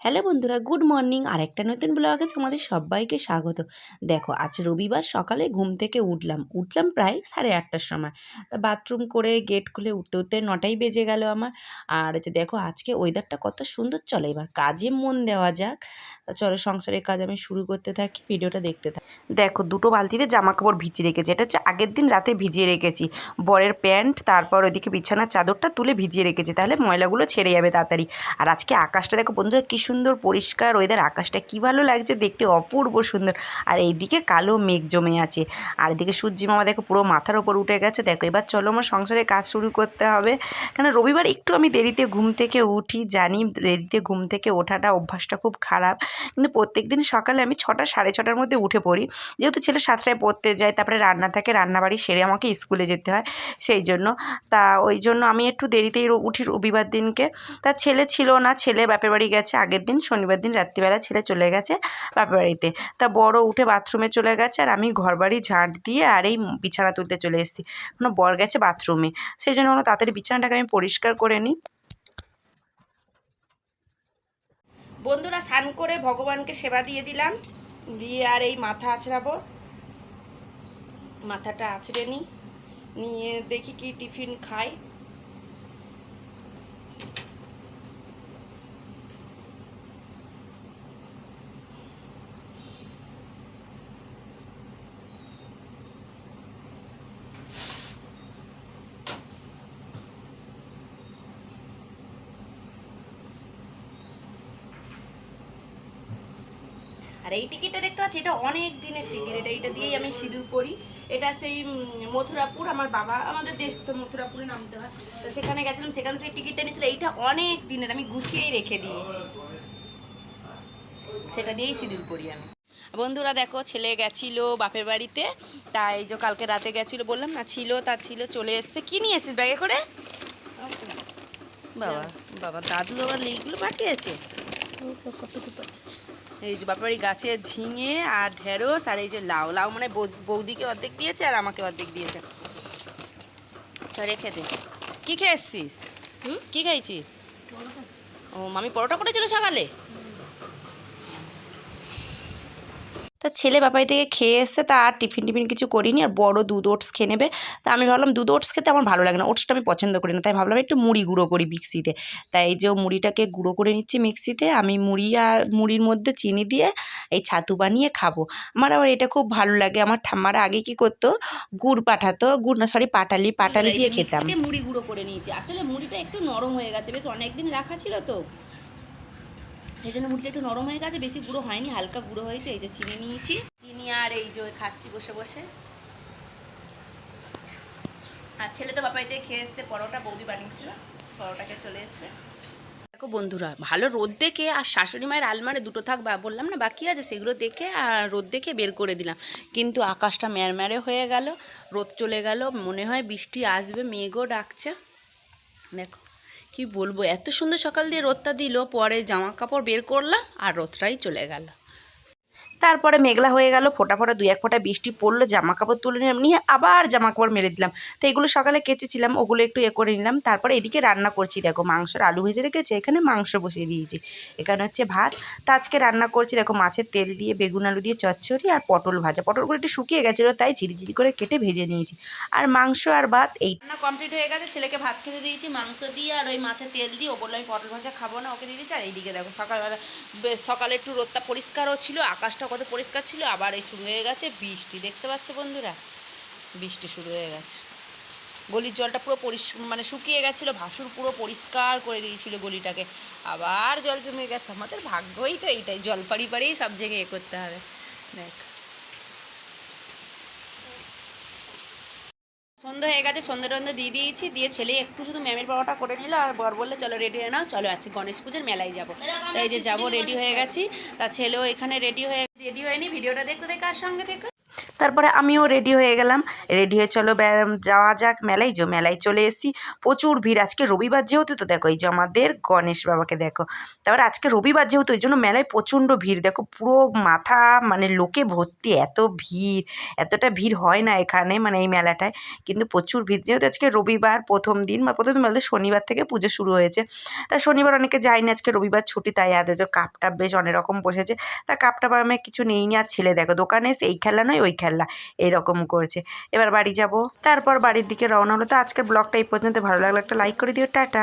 Hello বন্ধুরা, good morning. আর একটা নতুন ব্লগে তোমাদের সবাইকে স্বাগত। দেখো, আজ রবিবার সকালে ঘুম থেকে উঠলাম। উঠলাম প্রায় সাড়ে আটটার সময়। তা বাথরুম করে, গেট খুলে উঠতে উঠতে নটাই বেজে গেল আমার। আর হচ্ছে দেখো, আজকে ওয়েদারটা কত সুন্দর চলে। এবার কাজে মন দেওয়া যাক। তা চলো, সংসারের কাজ আমি শুরু করতে থাকি, ভিডিওটা দেখতে থাকি। দেখো, দুটো বালতিতে জামা কাপড় ভিজিয়ে রেখেছি। এটা হচ্ছে আগের দিন রাতে ভিজিয়ে রেখেছি। বরের প্যান্ট, তারপর ওইদিকে বিছানার চাদরটা তুলে ভিজিয়ে রেখেছি। তাহলে ময়লাগুলো ছেড়ে যাবে তাড়াতাড়ি। আর আজকে আকাশটা দেখো বন্ধুরা, কী সুন্দর, পরিষ্কার ওয়েদার আকাশটা কী ভালো লাগছে দেখতে অপূর্ব সুন্দর। আর এইদিকে কালো মেঘ জমে আছে। আর এদিকে সূর্যি মামা দেখো পুরো মাথার ওপর উঠে গেছে। দেখো, এবার চলো আমার সংসারে কাজ শুরু করতে হবে। কেন রবিবার একটু আমি দেরিতে ঘুম থেকে উঠি, জানি দেরিতে ঘুম থেকে ওঠাটা অভ্যাসটা খুব খারাপ। কিন্তু প্রত্যেক দিন সকালে আমি ছটা, সাড়ে ছটার মধ্যে উঠে পড়ি। যেহেতু ছেলে সাতটায় পড়তে যায়, তারপরে রান্না থাকে, রান্নাবাড়ি সেরে আমাকে স্কুলে যেতে হয় সেই জন্য। তা ওই জন্য আমি একটু দেরিতেই উঠি রবিবার দিনকে। তা ছেলে ছিল না, ছেলে বাপের বাড়ি গেছে আগের দিন, শনিবার দিন রাত্রিবেলা ছেলে চলে গেছে বাপের বাড়িতে। তা বড় উঠে বাথরুমে চলে গেছে আর আমি ঘর বাড়ি ঝাঁট দিয়ে আর এই বিছানা তুলতে চলে এসেছি। কোনো বর গেছে বাথরুমে। সেই জন্য কোনো তাড়াতাড়ি বিছানাটাকে আমি পরিষ্কার করে নিই। বন্ধুরা, স্নান করে ভগবানকে সেবা দিয়ে দিলাম। দিয়ে আর এই মাথা আছড়াবো। মাথাটা আছড়ে নিই। নিয়ে দেখি কি টিফিন খাই। আর এই টিকিটটা দেখতে পাচ্ছি, এটা অনেক দিনের টিকিট এটা এইটা দিয়েই আমি সিঁদুর করি এটা সেই মথুরাপুর, আমার বাবা, আমাদের দেশ তো মথুরাপুরে নামতে হয়। তো সেখানে গেছিলাম, সেখানে সেই টিকিটটা নিয়েছিল, এইটা অনেক দিনের, আমি গুছিয়েই রেখে দিয়েছি। সেটা দিয়েই সিঁদুর করি আমি। বন্ধুরা দেখো, ছেলে গেছিল বাপের বাড়িতে, তাই যে কালকে রাতে গেছিল, বললাম না, ছিল, তা ছিল, চলে এসছে। কি নিয়ে এসছিস ব্যাগে করে? বাবা বাবা দাদু আবার এইগুলো পাঠিয়েছে। এই যে বাপারি গাছে ঝিঙে আর ঢেঁড়স আর এই যে লাউ। লাউ মানে বৌদিকে অর্ধেক দিয়েছে আর আমাকে অর্ধেক দিয়েছে। চলে খেতে কী খেয়ে এসছিস? হুম? কী খাইছিস? ও মামি পরোটা করেছিল সকালে? তা ছেলে বাপাই থেকে খেয়ে এসছে তা আর টিফিন টিফিন কিছু করিনি আর বড় দুধ ওটস খেয়ে নেবে। তা আমি ভাবলাম দুধ ওটস খেতে আমার ভালো লাগে না ওটসটা আমি পছন্দ করি না তাই ভাবলাম একটু মুড়ি গুঁড়ো করি মিক্সিতে। তাই এই যে মুড়িটাকে গুঁড়ো করে নিচ্ছি মিক্সিতে আমি মুড়ি আর মুড়ির মধ্যে চিনি দিয়ে এই ছাতু বানিয়ে খাব। আমার আবার এটা খুব ভালো লাগে আমার ঠাম্মারা আগে কি করতো গুড় পাঠাতো গুড় না সরি পাটালি পাটালি দিয়ে খেতাম। মুড়ি গুঁড়ো করে নিয়েছি আসলে মুড়িটা একটু নরম হয়ে গেছে বেশ অনেকদিন রাখা ছিল তো। সেই জন্য মুড়িটা একটু নরম হয়ে গেছে, বেশি গুঁড়ো হয়নি, হালকা গুঁড়ো হয়েছে, এই যে চিনি নিয়েছি। চিনি আর এই যে খাচ্ছি বসে বসে। আর ছেলে তো বাপাইতে খেয়ে এসছে, পরোটা, বৌদি বানিয়েছিল, পরোটাকে চলে এসছে। দেখো বন্ধুরা, ভালো রোদ দেখে আর শাশুড়ি মায়ের আলমারে দুটো থাক, বা বললাম না বাকি আছে, সেগুলো দেখে আর রোদ দেখে বের করে দিলাম। কিন্তু আকাশটা ম্যারম্যারে হয়ে গেল, রোদ চলে গেল, মনে হয় বৃষ্টি আসবে, মেঘও ডাকছে। দেখো। কি বলব? এত সুন্দর সকাল দিয়ে রোদটা দিল, পরে জামা কাপড় বের করলাম আর রোদটাই চলে গেল। তারপরে মেঘলা হয়ে গেল, ফোটা ফোটা দুই এক ফোঁটা বৃষ্টি পড়ল জামা কাপড় তুলে নিলাম, নিয়ে আবার জামা কাপড় মেলে দিলাম। তো এগুলো সকালে কেচেছিলাম, ওগুলো একটু এ করে নিলাম, তারপরে এদিকে রান্না করছি। দেখো মাংসের আলু ভেজে রেখেছি, এখানে মাংস বসিয়ে দিয়েছি। এখানে হচ্ছে ভাত, তা আজকে রান্না করছি, দেখো মাছের তেল দিয়ে, বেগুন আলু দিয়ে, চচ্চড়ি আর পটল ভাজা। পটলগুলো একটু শুকিয়ে গেছিল, তাই ঝিরিঝিরি করে কেটে ভেজে নিয়েছি। আর মাংস আর ভাত এই রান্না কমপ্লিট হয়ে গেছে, ছেলেকে ভাত খেতে দিয়েছি, মাংস দিয়ে আর ওই মাছের তেল দিয়ে, ও বলল আমি পটল ভাজা খাব না, ওকে দিয়ে দিয়েছি। আর এইদিকে দেখো সকালবেলা সকালে একটু রোদটা পরিষ্কারও ছিল আকাশটা কত পরিষ্কার ছিল, আবার এই শুরু হয়ে গেছে, বৃষ্টি দেখতে পাচ্ছে বন্ধুরা। বৃষ্টি শুরু হয়ে গেছে। গলির জলটা পুরো পরিষ মানে শুকিয়ে গেছিল, ভাসুর পুরো পরিষ্কার করে দিয়েছিল গলিটাকে। আবার জল জমে গেছে, আমাদের ভাগ্যই তো এইটাই জল পাড়ি পাড়েই সব জায়গায় এ করতে হবে। দেখ। সন্ধ্যা হয়ে গেছে সন্ধ্যে টন্ধে দিয়ে দিয়েছি দিয়ে ছেলে একটু শুধু ম্যামের বাবাটা করে নিল আর বর বললে চলো রেডি হয়ে নাও চলো আজকে গণেশ পুজোর মেলায় যাব। তাই যে যাব রেডি হয়ে গেছি তা ছেলেও এখানে রেডি হয়ে রেডি হয়নি ভিডিওটা দেখতে দেখে আর সঙ্গে থেকে। তারপরে আমিও রেডি হয়ে গেলাম। রেডি হয়ে চলো যাওয়া যাক মেলায়। যে মেলায় চলে এসেছি, প্রচুর ভিড়। আজকে রবিবার যেহেতু, তো দেখো এই যে আমাদের গণেশ বাবাকে দেখো। তারপরে আজকে রবিবার যেহেতু ওই জন্য মেলায় প্রচণ্ড ভিড়। দেখো পুরো মাথা মানে লোকে ভর্তি, এত ভিড়। এতটা ভিড় হয় না এখানে মানে এই মেলাটায়। কিন্তু প্রচুর ভিড়। যেহেতু আজকে রবিবার প্রথম দিন বা প্রথম দিন বলতে শনিবার থেকে পুজো শুরু হয়েছে। তা শনিবার অনেকে যায়নি, আজকে রবিবার ছুটি, তাই হাতে যে কাপ টাপ বেশ অনেক রকম বসেছে। তা কাপ টাপ আমি কিছু নেইনি, আর ছেলে দেখো, দোকানে এসে এই খেলা নয়, ওই খেলা এরকম করছে। এবার বাড়ি যাব, তারপর বাড়ির দিকে রওনা হলো। তো আজকের ব্লগটা এই পর্যন্ত। ভালো লাগল একটা লাইক করে দিও। টাটা।